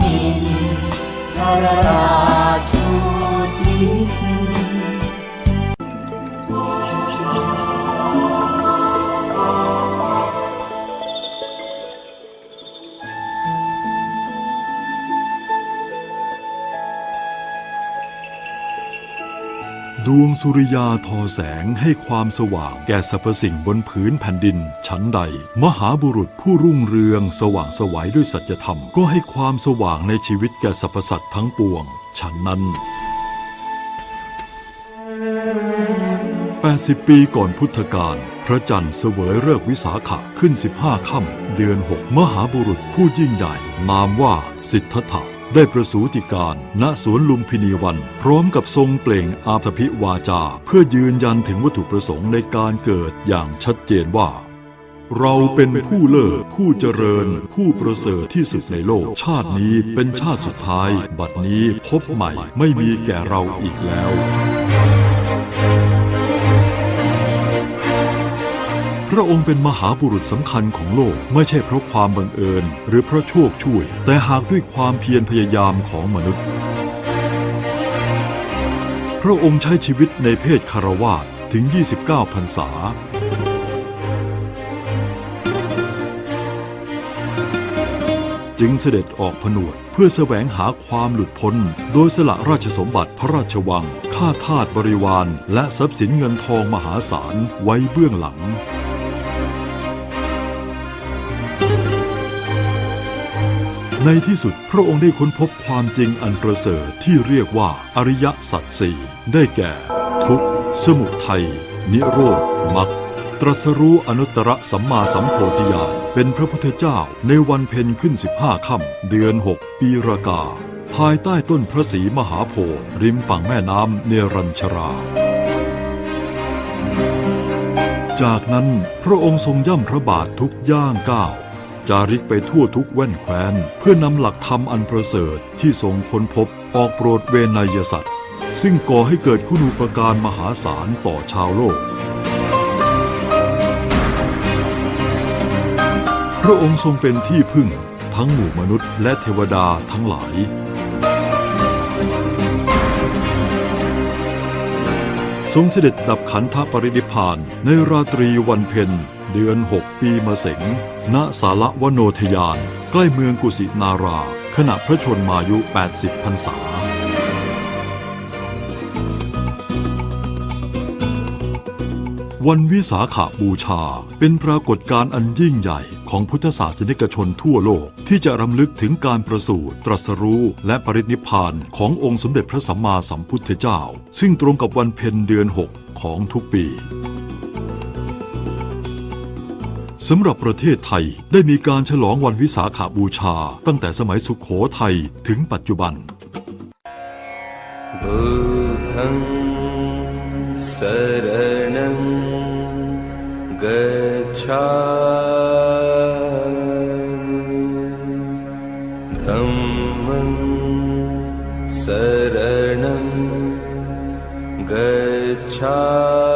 มินทรราชูทิศ ดวงสุริยาทอแสงให้ความสว่างแก่สรรพสิ่งบนผืนแผ่นดิน ชั้นใด มหาบุรุษผู้รุ่งเรืองสว่างสวัยด้วยสัจธรรม ก็ให้ความสว่างในชีวิตแก่สรรพสัตว์ทั้งปวง ฉันนั้น 80 ปีก่อนพุทธกาลพระจันทร์เสวยเลิกวิสาขะขึ้น 15 ค่ำเดือน 6 มหาบุรุษผู้ยิ่งใหญ่ นามว่าสิทธัตถะ ได้ประสูติการณสวนลุมพินีวัน พร้อมกับทรงเปล่งอาภพิวาจา เพื่อยืนยันถึงวัตถุประสงค์ในการเกิดอย่างชัดเจนว่า เราเป็นผู้เลิศผู้เจริญ ผู้ประเสริฐที่สุดในโลก ชาตินี้เป็นชาติสุดท้าย บัดนี้พบใหม่ไม่มีแก่เราอีกแล้ว ระองค์เป็นมหาบุรุษสำคัญของโลกไม่ใช่เพราะความบังเอิญ หรือเพราะโชคช่วย แต่หากด้วยความเพียรพยายามของมนุษย์ พระองค์ใช้ชีวิตในเพศคารวาสถึง 29 พรรษา จึงเสด็จออกผนวดเพื่อแสวงหาความหลุดพ้น โดยสละราชสมบัติพระราชวังข้าทาสบริวาร และทรัพย์สินเงินทองมหาศาลไว้เบื้องหลัง ในที่สุดพระองค์ได้ค้นพบความจริงอันประเสริฐที่เรียกว่าอริยสัจสี่ได้แก่ ทุกข์สมุทัยนิโรธมรรคตรัสรู้อนุตตรสัมมาสัมโพธิญาณเป็นพระพุทธเจ้าในวันเพ็ญขึ้น 15 ค่ำเดือน 6 ปีรากา ภายใต้ต้นพระศรีมหาโพธิ์ริมฝั่งแม่น้ำเนรัญชรา จากนั้นพระองค์ทรงย่ำพระบาททุกย่างก้าว จาริกไปทั่วทุกแว่นแคว้น เพื่อนำหลักธรรมอันประเสริฐที่ทรงค้นพบออกโปรดเวนยสัตว์ ซึ่งก่อให้เกิดคุณูปการมหาศาลต่อชาวโลก พระองค์ทรงเป็นที่พึ่งทั้งหมู่มนุษย์และเทวดาทั้งหลายทรงเสด็จดับขันธปรินิพานในราตรีวันเพ็ญ เดือน 6 ปีมะเสงณสาระวโนทยาน ใกล้เมืองกุสินารา ขณะพระชนมายุ 80 พรรษา วันวิสาขาบูชาเป็นปรากฏการณ์อันยิ่งใหญ่ของพุทธศาสนิกชนทั่วโลก ที่จะรำลึกถึงการประสูติตรัสรู้ และปรินิพพานขององค์สมเด็จพระสัมมาสัมพุทธเจ้า ซึ่งตรงกับวันเพ็ญเดือน 6 ของทุกปี สำหรับประเทศไทยได้มีการฉลองวันวิสาขาบูชา ตั้งแต่สมัยสุขโขทัยถึงปัจจุบันบุา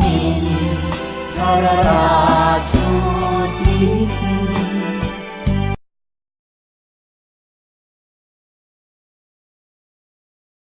มินทรรา